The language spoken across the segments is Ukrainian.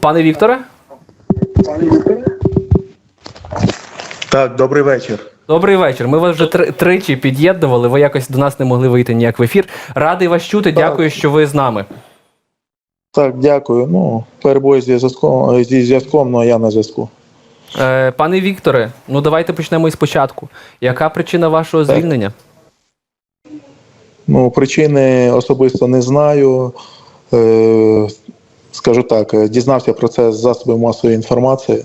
Пане Вікторе, Так, добрий вечір. добрий вечір. Ми вас вже тричі під'єднували. Ви якось до нас не могли вийти ніяк в ефір. Радий вас чути. Дякую, що ви з нами. Так, дякую. Ну, перебої зі зв'язком зі зв'язком, але я на зв'язку. Е, пане Вікторе, ну давайте почнемо із початку. Яка причина вашого Так. звільнення? Ну, причини особисто не знаю. Е, скажу так, е, дізнався про це з засобів масової інформації.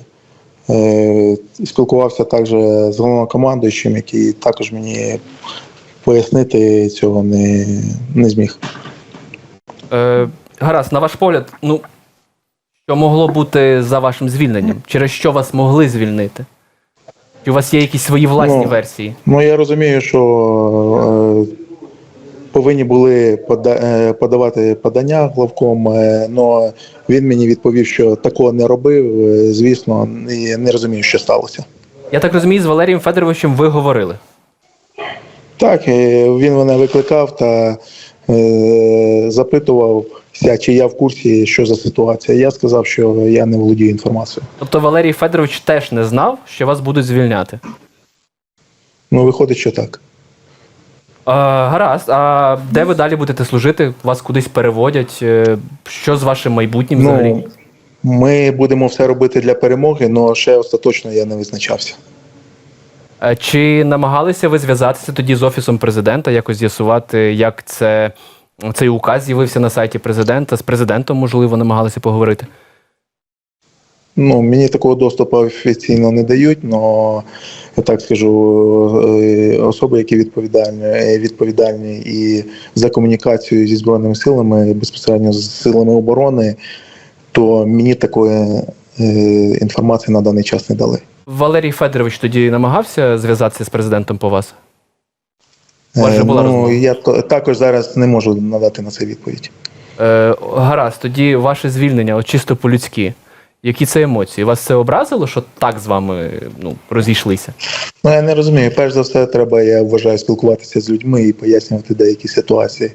Е, спілкувався також з головнокомандуючим, який також мені пояснити цього не, не зміг. Е, гаразд, на ваш погляд, ну що могло бути за вашим звільненням? Через що вас могли звільнити? Чи у вас є якісь свої власні Ну, версії? Ну, я розумію, що е, повинні були е, подавати подання главком, але він мені відповів, що такого не робив. е, Звісно, і не розумію, що сталося. Я так розумію, з Валерієм Федоровичем ви говорили. Так, е, він мене викликав та е, запитувався, чи я в курсі, що за ситуація. Я сказав, що я не володію інформацією. Тобто Валерій Федорович теж не знав, що вас будуть звільняти. Ну, виходить, що так. А, гаразд, а де ви далі будете служити? Вас кудись переводять? Е, Що з вашим майбутнім взагалі? Ну, ми будемо все робити для перемоги, але ще остаточно я не визначався. Е, Чи намагалися ви зв'язатися тоді з офісом президента, якось з'ясувати, як це цей указ з'явився на сайті президента? З президентом, можливо, намагалися поговорити? Ну, мені такого доступу офіційно не дають, але я так скажу, е, особи, які відповідальні, е, відповідальні і за комунікацію зі збройними силами, безпосередньо з силами оборони, то мені такої е, інформації на даний час не дали. Валерій Федорович тоді намагався зв'язатися з президентом по вас? Е, була ну, розмова. я також зараз не можу надати на це відповідь. Е, гаразд, тоді ваше звільнення, от чисто по-людськи. Які це емоції? Вас це образило, що так з вами ну, розійшлися? Ну, я не розумію. Перш за все, треба, я вважаю, спілкуватися з людьми і пояснювати деякі ситуації.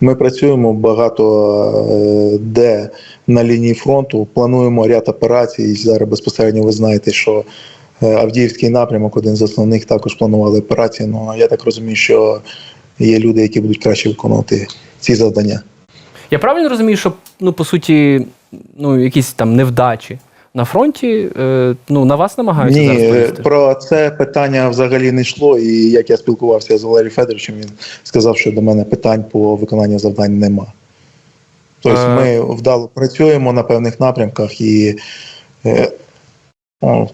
Ми працюємо багато е, де на лінії фронту, плануємо ряд операцій. І Зараз безпосередньо ви знаєте, що е, Авдіївський напрямок, один з основних, також планували операції. Ну я так розумію, що є люди, які будуть краще виконувати ці завдання. Я правильно розумію, що ну, по суті, ну, якісь там невдачі на фронті, е, ну, на вас намагаються Ні, зараз е, повісти? про це питання взагалі не йшло. І як я спілкувався з Валерієм Федоровичем, він сказав, що до мене питань по виконанню завдань нема. Тобто Е. ми вдало працюємо на певних напрямках, і е, ну,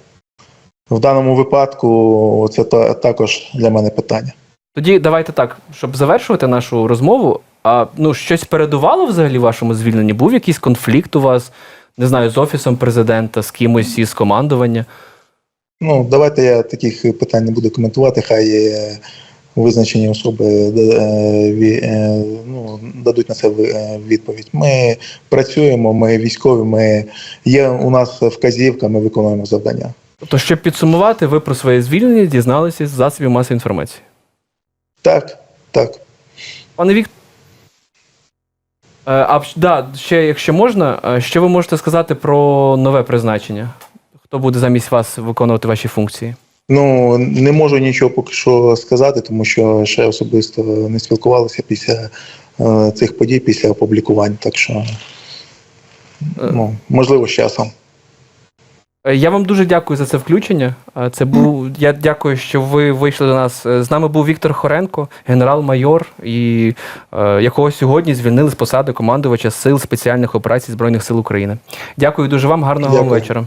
в даному випадку це та- також для мене питання. Тоді давайте так, щоб завершувати нашу розмову. А ну щось передувало взагалі вашому звільненні? Був якийсь конфлікт у вас, не знаю, з офісом президента, з кимось із командування? Ну, давайте я таких питань не буду коментувати. Хай визначені особи е, е, ну, дадуть на це е, відповідь. Ми працюємо, ми військові, ми є у нас вказівка, ми виконуємо завдання. Тобто, щоб підсумувати, ви про своє звільнення дізналися з засобів масової інформації. Так, так. Пане Вік. Е, А да, ще, якщо можна, е, що ви можете сказати про нове призначення? Хто буде замість вас виконувати ваші функції? Ну не можу нічого поки що сказати, тому що ще особисто не спілкувалися після е, цих подій, після опублікувань. Так що ну, можливо з часом. Е, Я вам дуже дякую за це включення. Е, Це був я дякую, що ви вийшли до нас. Е, З нами був Віктор Хоренко, генерал-майор, і е, якого сьогодні звільнили з посади командувача сил спеціальних операцій Збройних сил України. Дякую дуже вам, гарного вам Дякую. вечора.